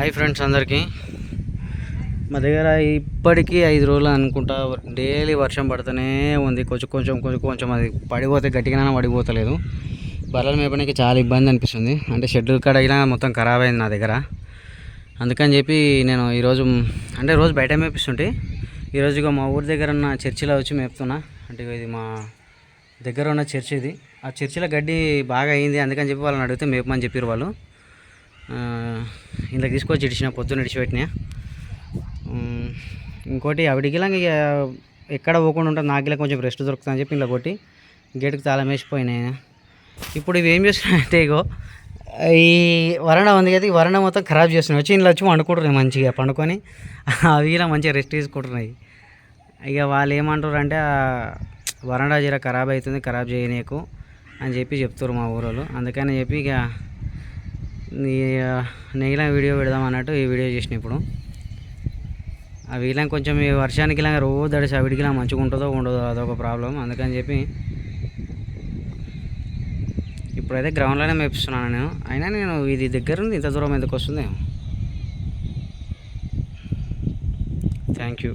Hi friends అందరికీ. మా దగ్గర ఇప్పటికీ ఐదు రోజులు అనుకుంటా డైలీ వర్షం పడుతూనే ఉంది. కొంచెం కొంచెం కొంచెం కొంచెం అది పడిపోతే గట్టిగానే పడిపోతలేదు. బర్రెలు మేపడానికి చాలా ఇబ్బంది అనిపిస్తుంది. అంటే షెడ్యూల్ కాడ అయినా మొత్తం ఖరాబ్ అయింది నా దగ్గర. అందుకని చెప్పి నేను ఈరోజు అంటే రోజు బయట మేపిస్తుంటే ఈరోజు ఇక మా ఊరి దగ్గర ఉన్న చర్చిలో వచ్చి మేపుతున్నా. అంటే ఇది మా దగ్గర ఉన్న చర్చి ఇది. ఆ చర్చిలో గడ్డి బాగా అయింది. అందుకని చెప్పి వాళ్ళని అడిగితే మేపమని చెప్పారు వాళ్ళు. ఆ, తీసుకొచ్చి ఇడిచిన పొద్దున్న ఇడిచిపెట్టినా ఇంకోటి అవిడికిలా ఇక ఎక్కడ పోకుండా ఉంటుంది నాకు కొంచెం రెస్ట్ దొరుకుతుందని చెప్పి ఇంట్లో కొట్టి గేటుకి తాళం వేసిపోయినాయి ఇప్పుడు ఇవి ఏం చేస్తున్నాయంటే ఇగో ఈ వరండా ఉంది కదా ఈ వరండా మొత్తం ఖరాబ్ చేస్తున్నాయి. వచ్చి ఇంట్లో వచ్చి వండుకుంటున్నాయి మంచిగా పండుకొని అవి ఇలా మంచిగా రెస్ట్ తీసుకుంటున్నాయి. ఇక వాళ్ళు ఏమంటారు అంటే వరండా జర ఖరాబ్ అవుతుంది ఖరాబ్ చేయనీకు అని చెప్పి చెప్తారు మా ఊరోళ్ళు. అందుకని చెప్పి ఇక నెగిలా వీడియో పెడదాం అన్నట్టు ఈ వీడియో చేసిన ఇప్పుడు. ఆ ఇలా కొంచెం ఈ వర్షానికి ఇలా రోజు తడిసి ఆ ఇలా మంచిగా ఉంటుందో ఉండదో అదొక ప్రాబ్లం. అందుకని చెప్పి ఇప్పుడైతే గ్రౌండ్లోనే మేపిస్తున్నాను నేను. అయినా నేను ఇది దగ్గర ఉంది ఇంత దూరం ఎందుకు వస్తుంది థ్యాంక్ యూ